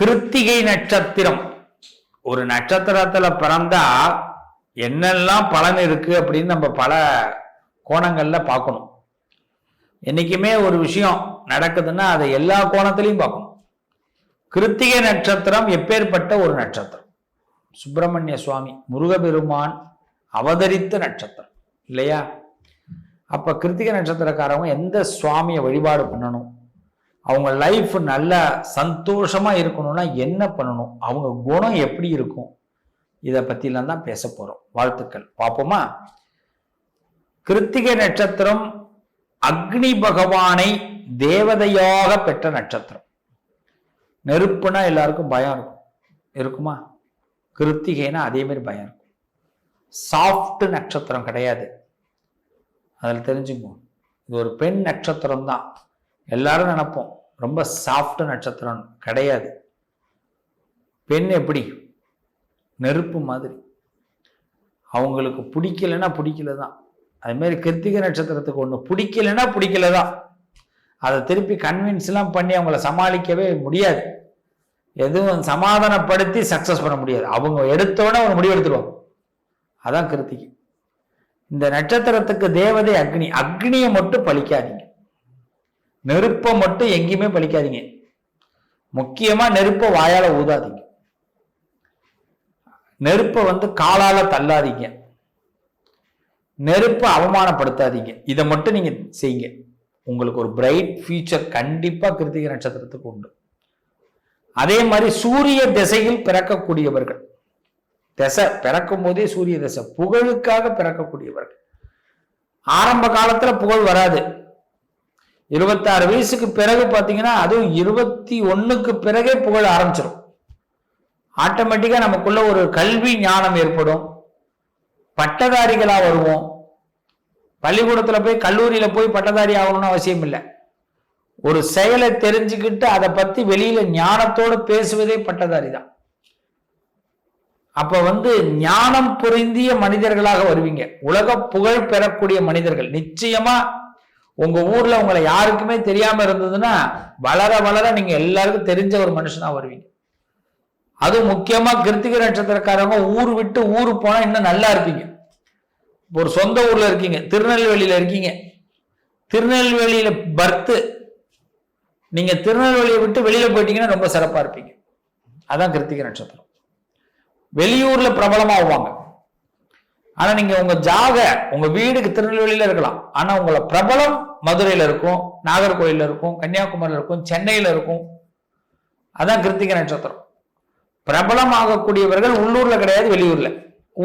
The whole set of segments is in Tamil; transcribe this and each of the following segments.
கிருத்திகை நட்சத்திரம். ஒரு நட்சத்திரத்துல பிறந்தா என்னெல்லாம் பலன் இருக்கு அப்படின்னு நம்ம பல கோணங்கள்ல பார்க்கணும். என்னைக்குமே ஒரு விஷயம் நடக்குதுன்னா அதை எல்லா கோணத்திலையும் பார்க்கணும். கிருத்திகை நட்சத்திரம் எப்பேற்பட்ட ஒரு நட்சத்திரம்? சுப்பிரமணிய சுவாமி முருகபெருமான் அவதரித்த நட்சத்திரம் இல்லையா? அப்ப கிருத்திகை நட்சத்திரக்காரவங்க எந்த சுவாமியை வழிபாடு பண்ணணும்? அவங்க லைஃப் நல்லா சந்தோஷமா இருக்கணும்னா என்ன பண்ணணும்? அவங்க குணம் எப்படி இருக்கும்? இதை பற்றிலாம் தான் பேச போகிறோம் வாழ்த்துக்கள். பார்ப்போமா? கிருத்திகை நட்சத்திரம் அக்னி பகவானை தேவதையாக பெற்ற நட்சத்திரம். நெருப்புனா எல்லாருக்கும் பயம் இருக்கும். இருக்குமா? கிருத்திகைனா அதே மாதிரி பயம் இருக்கும். சாஃப்ட் நட்சத்திரம் கிடையாது. அதில் தெரிஞ்சுக்கோ இது ஒரு பெண் நட்சத்திரம் தான் எல்லாரும் நினைப்போம். ரொம்ப சாஃப்ட் நட்சத்திரம் கிடையாது. பெண் எப்படி? நெருப்பு மாதிரி. அவங்களுக்கு பிடிக்கலைன்னா பிடிக்கல தான் அதுமாரி கிருத்திகை நட்சத்திரத்துக்கு ஒன்று பிடிக்கலைன்னா பிடிக்கல தான் அதை திருப்பி கன்வின்ஸ்லாம் பண்ணி அவங்கள சமாளிக்கவே முடியாது. எதுவும் சமாதானப்படுத்தி சக்ஸஸ் பண்ண முடியாது. அவங்க எடுத்தோடனே ஒரு முடிவு எடுத்துருவாங்க. அதான் கிருத்திகை. இந்த நட்சத்திரத்துக்கு தேவதை அக்னி. அக்னியை மட்டும் பழிக்காதீங்க. நெருப்பை மட்டும் எங்கேயுமே பழிக்காதீங்க. முக்கியமா நெருப்பை வாயால ஊதாதீங்க. நெருப்பை வந்து காலால தள்ளாதீங்க. நெருப்பை அவமானப்படுத்தாதீங்க. இதை மட்டும் நீங்க செய்யுங்க. உங்களுக்கு ஒரு பிரைட் ஃபியூச்சர் கண்டிப்பா கிருத்திகை நட்சத்திரத்துக்கு உண்டு. அதே மாதிரி சூரிய திசையில் பிறக்கக்கூடியவர்கள். திசை பிறக்கும் போதே சூரிய திசை புகழுக்காக பிறக்கக்கூடியவர்கள். ஆரம்ப காலத்துல புகழ் வராது. இருபத்தாறு வயசுக்கு பிறகு பார்த்தீங்கன்னா அதுவும் இருபத்தி ஒன்றுக்கு பிறகே புகழ ஆரம்பிச்சிடும் ஆட்டோமேட்டிக்காக நமக்குள்ள ஒரு கல்வி ஞானம் ஏற்படும். பட்டதாரிகளாக வருவோம். பள்ளிக்கூடத்தில் போய் கல்லூரியில் போய் பட்டதாரி ஆகணும்னு அவசியம் இல்லை. ஒரு செயலை தெரிஞ்சுக்கிட்டு அதை பற்றி வெளியில் ஞானத்தோடு பேசுவதே பட்டதாரி தான். அப்போ வந்து ஞானம் புரிந்திய மனிதர்களாக வருவீங்க. உலக புகழ் பெறக்கூடிய மனிதர்கள். நிச்சயமாக உங்க ஊர்ல உங்களை யாருக்குமே தெரியாம இருந்ததுன்னா வளர வளர நீங்க எல்லாருக்கும் தெரிஞ்ச ஒரு மனுஷனா வருவீங்க. அதுவும் முக்கியமா கிருத்திக நட்சத்திரக்காரங்க ஊர் விட்டு ஊர் போனா இன்னும் நல்லா இருப்பீங்க. ஒரு சொந்த ஊர்ல இருக்கீங்க திருநெல்வேலியில இருக்கீங்க. திருநெல்வேலியில பர்த்து நீங்க திருநெல்வேலியை விட்டு வெளியில போயிட்டீங்கன்னா ரொம்ப சிறப்பா இருப்பீங்க. அதான் கிருத்திக நட்சத்திரம். வெளியூர்ல பிரபலமாகுவாங்க. ஆனா நீங்க உங்க ஜாக உங்க வீடுக்கு திருநெல்வேலியில இருக்கலாம். ஆனா உங்களை பிரபலம் மதுரையில இருக்கும் நாகர்கோயில இருக்கும் கன்னியாகுமரியில இருக்கும் சென்னையில இருக்கும். அதான் கிருத்திக நட்சத்திரம். பிரபலம் ஆகக்கூடியவர்கள் உள்ளூர்ல கிடையாது வெளியூர்ல.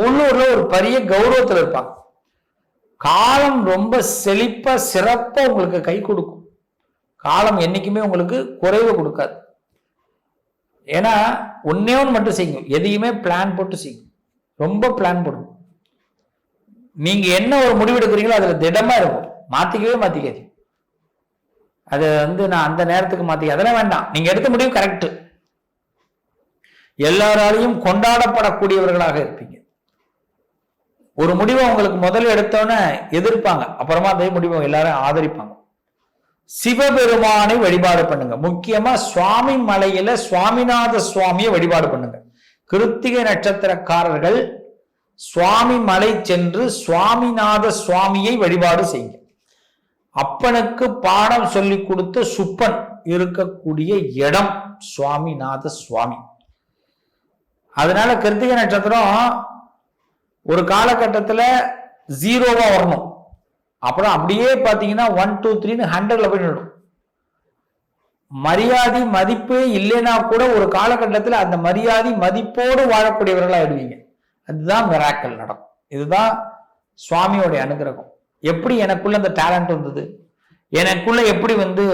உள்ளூர்ல ஒரு பெரிய கௌரவத்துல இருப்பாங்க. காலம் ரொம்ப செழிப்பா சிறப்பா உங்களுக்கு கை கொடுக்கும். காலம் என்னைக்குமே உங்களுக்கு குறைவு கொடுக்காது. ஏன்னா ஒன்னே ஒன்று மட்டும் செய்யும். எதையுமே பிளான் போட்டு செய்யும். ரொம்ப பிளான் போடுங்க நீங்க என்ன ஒரு முடிவு எடுக்கிறீங்களோ அதுல திடமா இருக்கும். மாத்திக்கவே மாத்திக்காது அது வந்து நான் அந்த நேரத்துக்கு மாத்திக்க அதெல்லாம் வேண்டாம். நீங்க எடுத்த முடிவு கரெக்ட் எல்லாராலையும் கொண்டாடப்படக்கூடியவர்களாக இருப்பீங்க. ஒரு முடிவை உங்களுக்கு முதல்ல எடுத்தோன்னே எதிர்ப்பாங்க. அப்புறமா அதே முடிவை எல்லாரும் ஆதரிப்பாங்க. சிவபெருமானை வழிபாடு பண்ணுங்க. முக்கியமா சுவாமி மலையில சுவாமிநாத சுவாமியை வழிபாடு பண்ணுங்க. கிருத்திகை நட்சத்திரக்காரர்கள் சுவாமி மலை சென்று சுவாமிநாத சுவாமியை வழிபாடு செய்யுங்க அப்பனுக்கு பாடம் சொல்லி கொடுத்த சுப்பன் இருக்கக்கூடிய இடம் சுவாமிநாத சுவாமி. அதனால கிருத்திகை நட்சத்திரம் ஒரு காலகட்டத்தில் ஜீரோவா வரணும். அப்புறம் அப்படியே பார்த்தீங்கன்னா ஒன் டூ த்ரீன்னு ஹண்ட்ரட்ல போய் நிடும் மரியாதை மதிப்பே இல்லைன்னா கூட ஒரு காலகட்டத்தில் அந்த மரியாதை மதிப்போடு வாழக்கூடியவர்களாக ஆயிடுவீங்க அதுதான் மிராக்கல் நடக்கும். இதுதான் சுவாமியோடைய அனுகிரகம். எப்படி எனக்குள்ள அந்த டேலண்ட் வந்தது? எனக்குள்ள எப்படி வந்து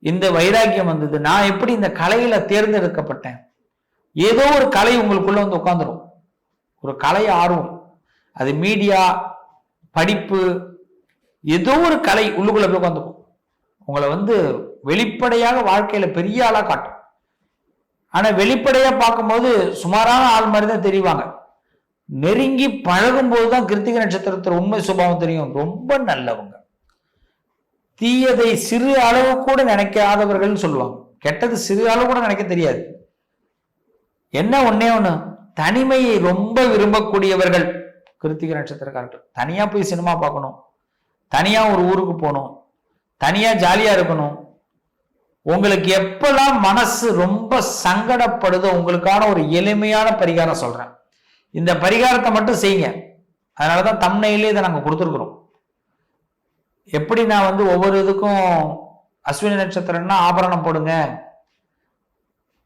இந்த வைராக்கியம் வந்தது? நான் எப்படி இந்த கலையில தேர்ந்தெடுக்கப்பட்டேன்? ஏதோ ஒரு கலை உங்களுக்குள்ள வந்து உட்காந்துரும் ஒரு கலை ஆர்வம். அது மீடியா படிப்பு ஏதோ ஒரு கலை உள்ளுக்குள்ள போய் உட்காந்துக்கும் உங்களை வந்து வெளிப்படையாக வாழ்க்கையில பெரிய ஆளா காட்டும். ஆனா வெளிப்படையா பார்க்கும்போது சுமாரான ஆள் மாதிரி தான் தெரிவாங்க. நெருங்கி பழகும் போதுதான் கிருத்திகை நட்சத்திரத்தில் உண்மை சுபாவம் தெரியும். ரொம்ப நல்லவங்க. தீயதை சிறு அளவு கூட நினைக்காதவர்கள் சொல்லுவாங்க. கெட்டது சிறு அளவு கூட நினைக்க தெரியாது. என்ன ஒன்னே ஒன்று தனிமையை ரொம்ப விரும்பக்கூடியவர்கள் கிருத்திகை நட்சத்திரக்காரர்கள். தனியாக போய் சினிமா பார்க்கணும். தனியாக ஒரு ஊருக்கு போகணும். தனியாக ஜாலியாக இருக்கணும். உங்களுக்கு எப்பெல்லாம் மனசு ரொம்ப சங்கடப்படுதோ உங்களுக்கான ஒரு எளிமையான பரிகாரம் சொல்கிறேன் இந்த பரிகாரத்தை மட்டும் செய்யுங்க. அதனாலதான் தம்னையிலே இதை நாங்கள் கொடுத்துருக்குறோம். எப்படி நான் வந்து ஒவ்வொரு இதுக்கும் அஸ்வினி நட்சத்திரம்னா ஆபரணம் போடுங்க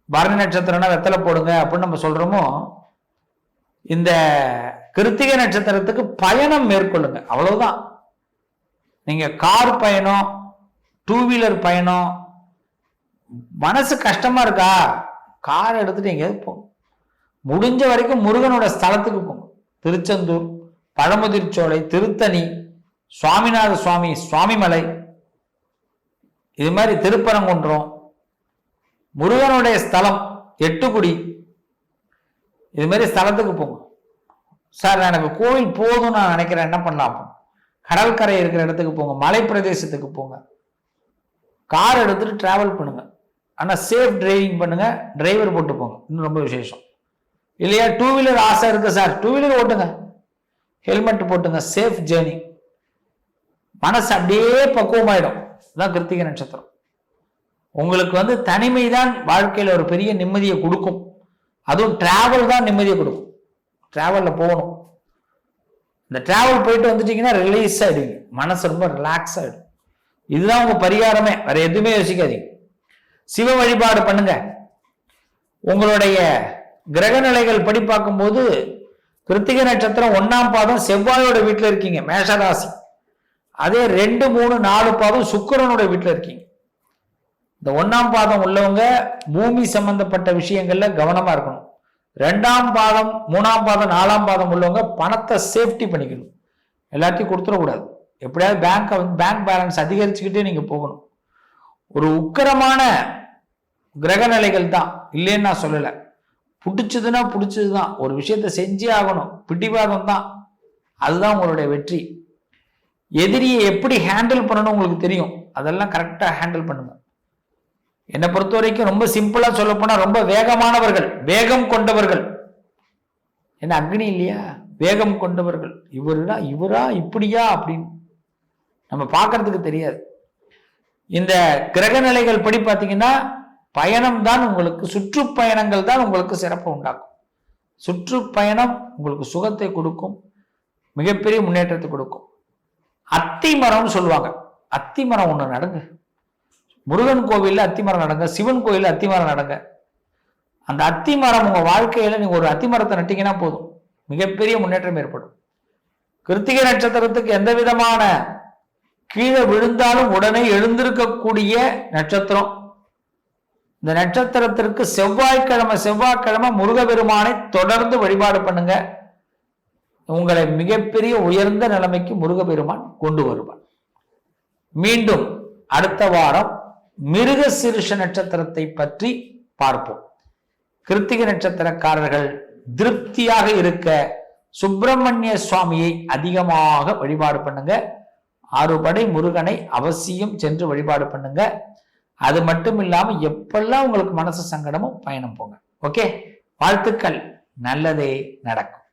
பரணி நட்சத்திரம்னா வெத்தலை போடுங்க அப்படின்னு நம்ம சொல்றோமோ இந்த கிருத்திகை நட்சத்திரத்துக்கு பயணம் மேற்கொள்ளுங்க. அவ்வளவுதான். நீங்க கார் பயணம் டூ வீலர் பயணம் மனசு கஷ்டமா இருக்கா? கார் எடுத்துட்டு எங்கேயாவது போகணும் முடிஞ்ச வரைக்கும் முருகனோட ஸ்தலத்துக்கு போங்க. திருச்செந்தூர் பழமுதிர்ச்சோலை திருத்தணி சுவாமிநாத சுவாமி சுவாமிமலை. இது மாதிரி திருப்பரங்குன்றம். முருகனுடைய ஸ்தலம் எட்டுக்குடி. இது மாதிரி ஸ்தலத்துக்கு போங்க. சார் எனக்கு கோவில் போதும் நான் நினைக்கிறேன். என்ன பண்ணலாம் கடற்கரை இருக்கிற இடத்துக்கு போங்க. மலை பிரதேசத்துக்கு போங்க. கார் எடுத்துட்டு டிராவல் பண்ணுங்க. ஆனால் சேஃப் டிரைவிங் பண்ணுங்க. டிரைவர் போட்டு போங்க. இன்னும் ரொம்ப விசேஷம். இல்லையா? டூ வீலர் ஆசை இருக்கு சார் டூ வீலர் ஓட்டுங்க. ஹெல்மெட் போட்டுங்க. சேஃப் ஜேர்னி மனசு அப்படியே பக்குவமாயிடும். இதுதான் கிருத்திகை நட்சத்திரம். உங்களுக்கு வந்து தனிமை தான் வாழ்க்கையில் ஒரு பெரிய நிம்மதியை கொடுக்கும். அதுவும் டிராவல் தான் நிம்மதியை கொடுக்கும். டிராவலில் போகணும். இந்த டிராவல் போயிட்டு வந்துட்டீங்கன்னா ரிலீஸ் ஆகிடுவீங்க மனசு ரொம்ப ரிலாக்ஸ் ஆகிடும் இதுதான் உங்கள் பரிகாரமே. வேற எதுவுமே யோசிக்காதீங்க. சிவ வழிபாடு பண்ணுங்க. உங்களுடைய கிரக நிலைகள் படி பார்க்கும்போது கிருத்திகை நட்சத்திரம் ஒன்னாம் பாதம் செவ்வாயோட வீட்டில் இருக்கீங்க மேஷராசி. அதே ரெண்டு மூணு நாலு பாதம் சுக்கரனோட வீட்டில் இருக்கீங்க. இந்த ஒன்னாம் பாதம் உள்ளவங்க பூமி சம்பந்தப்பட்ட விஷயங்கள்ல கவனமா இருக்கணும். ரெண்டாம் பாதம் மூணாம் பாதம் நாலாம் பாதம் உள்ளவங்க பணத்தை சேஃப்டி பண்ணிக்கணும். எல்லாத்தையும் கொடுத்துடக்கூடாது. எப்படியாவது பேங்க் பேங்க் பேலன்ஸ் அதிகரிச்சுக்கிட்டே நீங்கள் போகணும். ஒரு உக்கரமான கிரக நிலைகள் தான். இல்லைன்னு நான் சொல்லலை. பிடிச்சதுன்னா பிடிச்சது தான் ஒரு விஷயத்த செஞ்சே ஆகணும். பிடிவாதம் தான் அதுதான் உங்களுடைய வெற்றி. எதிரியை எப்படி ஹேண்டில் பண்ணணும் உங்களுக்கு தெரியும். அதெல்லாம் கரெக்டாக ஹேண்டில் பண்ணுங்க. என்னை பொறுத்த வரைக்கும் ரொம்ப சிம்பிளாக சொல்லப்போனால் ரொம்ப வேகமானவர்கள் வேகம் கொண்டவர்கள். என்ன அக்னி இல்லையா? வேகம் கொண்டவர்கள். இவருடா இவரா இப்படியா அப்படின்னு. நம்ம பார்க்கறதுக்கு தெரியாது. இந்த கிரக நிலைகள் படி பார்த்தீங்கன்னா பயணம் தான் உங்களுக்கு சுற்றுப்பயணங்கள் தான் உங்களுக்கு சிறப்பு உண்டாக்கும். சுற்றுப்பயணம் உங்களுக்கு சுகத்தை கொடுக்கும் மிகப்பெரிய முன்னேற்றத்தை கொடுக்கும். அத்தி மரம்னு சொல்லுவாங்க. அத்தி மரம் ஒன்று நடங்க. முருகன் கோவிலில் அத்திமரம் நடங்க சிவன் கோயிலில் அத்திமரம் நடங்க. அந்த அத்தி மரம் உங்கள் வாழ்க்கையில் நீங்கள் ஒரு அத்தி மரத்தை நட்டிங்கன்னா போதும். மிகப்பெரிய முன்னேற்றம் ஏற்படும். கிருத்திகை நட்சத்திரத்துக்கு எந்த விதமான கீழே விழுந்தாலும் உடனே எழுந்திருக்கக்கூடிய நட்சத்திரம். இந்த நட்சத்திரத்திற்கு செவ்வாய்க்கிழமை செவ்வாய்க்கிழமை முருகபெருமானை தொடர்ந்து வழிபாடு பண்ணுங்க. உங்களை மிகப்பெரிய உயர்ந்த நிலைமைக்கு முருகபெருமான் கொண்டு வருவார். மீண்டும் அடுத்த வாரம் மிருக சிறுஷ நட்சத்திரத்தை பற்றி பார்ப்போம். கிருத்திக நட்சத்திரக்காரர்கள் திருப்தியாக இருக்க சுப்பிரமணிய சுவாமியை அதிகமாக வழிபாடு பண்ணுங்க. ஆறுபடை முருகனை அவசியம் சென்று வழிபாடு பண்ணுங்க. அது மட்டும் இல்லாமல் எப்பெல்லாம் உங்களுக்கு மனசு சங்கடமும் பயணம் போங்க. ஓகே வாழ்த்துக்கள். நல்லதே நடக்கும்.